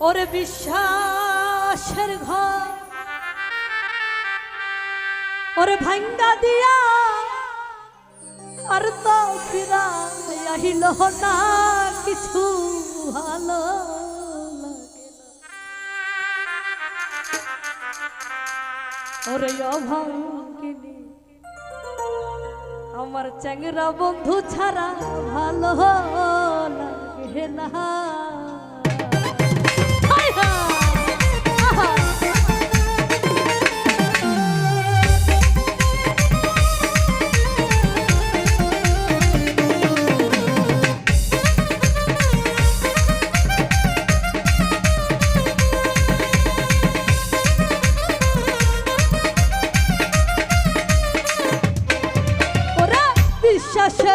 ওরে বিশ্বাসের ঘর ওরে ভাঙ্গা দিয়া আর তো ফিরা আহিল না কিছু ভালো। ওরে অভাঙ্গিনী আমার চ্যাংরা বন্ধু ছাড়া ভালো লাগে না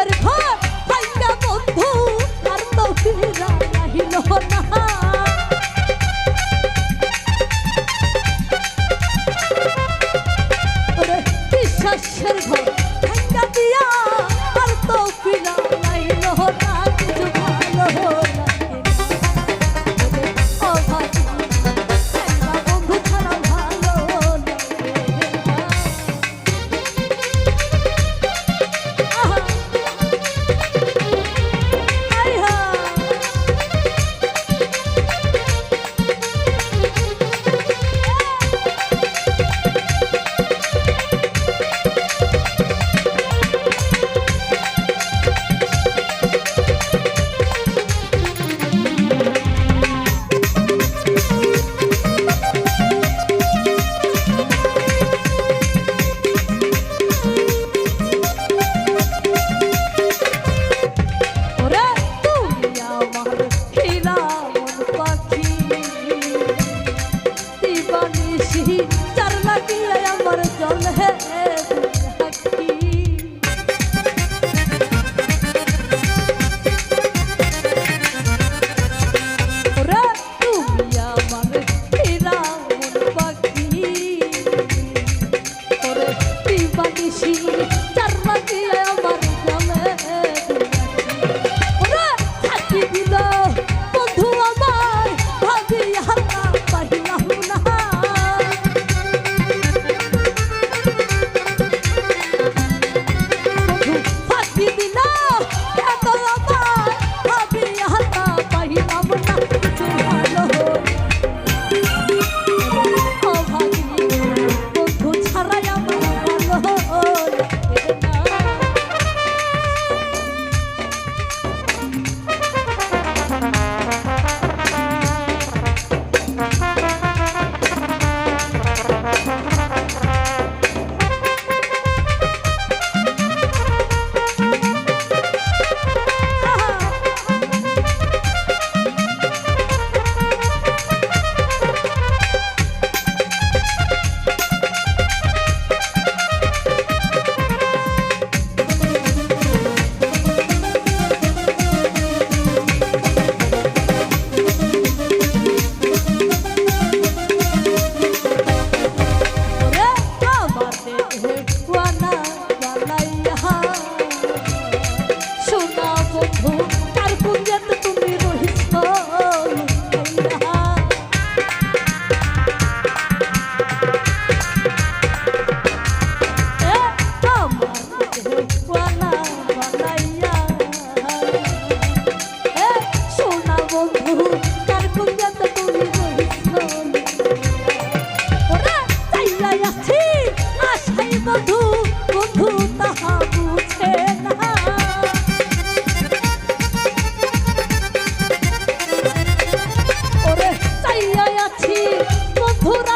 ওরা বিশ্বাসের ঘর শিশির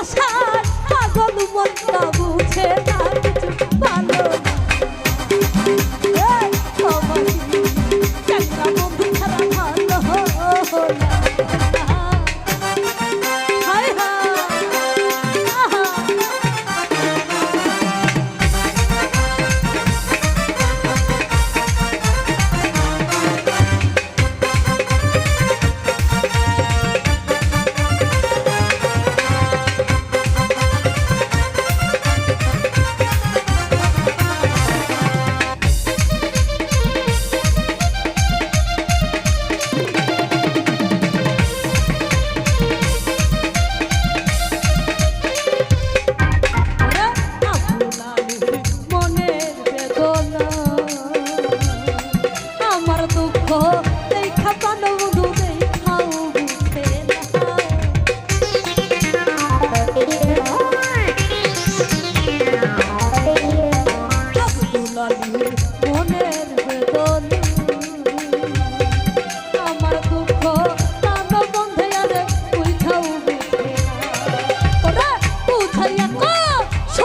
আশার পাগল মন্দ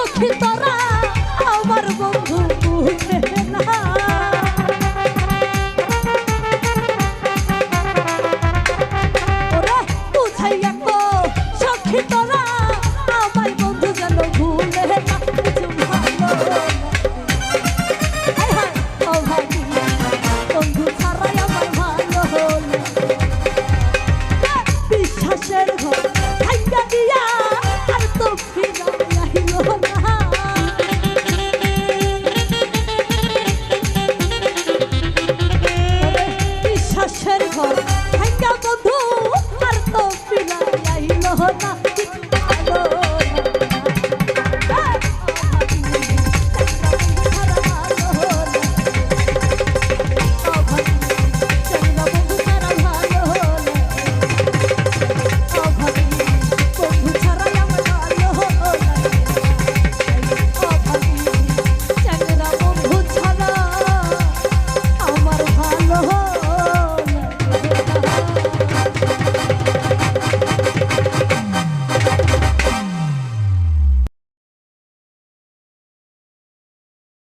দক্ষিণ তারা